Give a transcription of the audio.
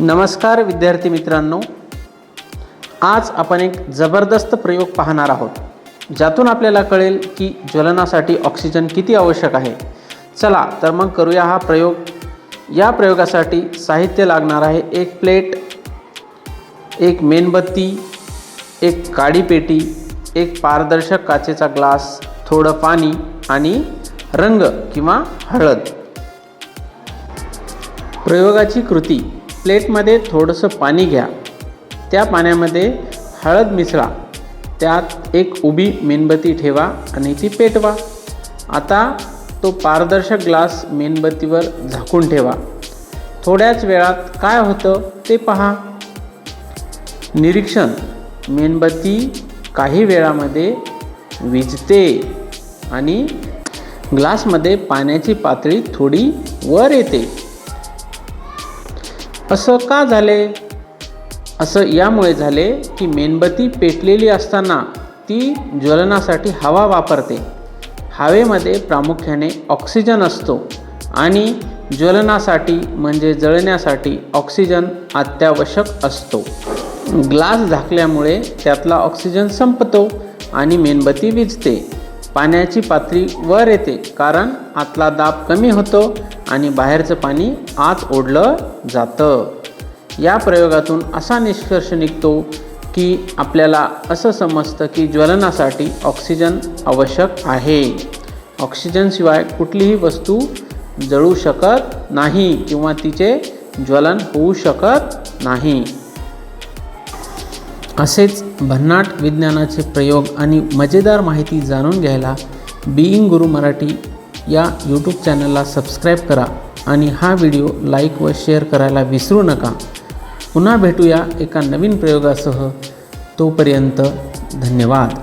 नमस्कार विद्यार्थी मित्रांनो. आज आपण एक जबरदस्त प्रयोग पाहणार आहोत. ज्यातून आपल्याला कळेल की ज्वलनासाठी ऑक्सिजन किती आवश्यक आहे. चला तर मग करूया हा प्रयोग. या प्रयोगासाठी साहित्य लागणार आहे एक प्लेट एक मेणबत्ती एक काडी पेटी एक पारदर्शक काचेचा ग्लास थोडं पाणी आणि रंग किंवा हळद. प्रयोगाची कृती. प्लेटमध्ये थोडंसं पाणी घ्या. त्या पाण्यामध्ये हळद मिसळा. त्यात एक उभी मेणबत्ती ठेवा आणि ती पेटवा. आता तो पारदर्शक ग्लास मेणबत्तीवर झाकून ठेवा. थोड्याच वेळात काय होतं ते पहा. निरीक्षण. मेणबत्ती काही वेळामध्ये विजते आणि ग्लासमध्ये पाण्याची पातळी थोडी वर येते. असं का झाले? असं यामुळे झाले की मेणबत्ती पेटलेली असताना ती ज्वलनासाठी हवा वापरते. हवेमध्ये प्रामुख्याने ऑक्सिजन असतो आणि ज्वलनासाठी म्हणजे जळण्यासाठी ऑक्सिजन अत्यावश्यक असतो. ग्लास झाकल्यामुळे त्यातला ऑक्सिजन संपतो आणि मेणबत्ती विजते. पाण्याची पातळी वर येते कारण आतला दाब कमी होतो आणि बाहेरचं पाणी आत ओढलं जातं. या प्रयोगातून असा निष्कर्ष निघतो की आपल्याला असं समजतं की ज्वलनासाठी ऑक्सिजन आवश्यक आहे. ऑक्सिजनशिवाय कुठलीही वस्तू जळू शकत नाही किंवा तिचे ज्वलन होऊ शकत नाही. असेच भन्नाट विज्ञानाचे प्रयोग आणि मजेदार माहिती जाणून घ्यायला बीइंग गुरु मराठी या यूट्यूब चॅनलला सबस्क्राईब करा आणि हा व्हिडिओ लाईक व शेअर करायला विसरू नका. पुन्हा भेटूया एका नवीन प्रयोगासह. तोपर्यंत धन्यवाद.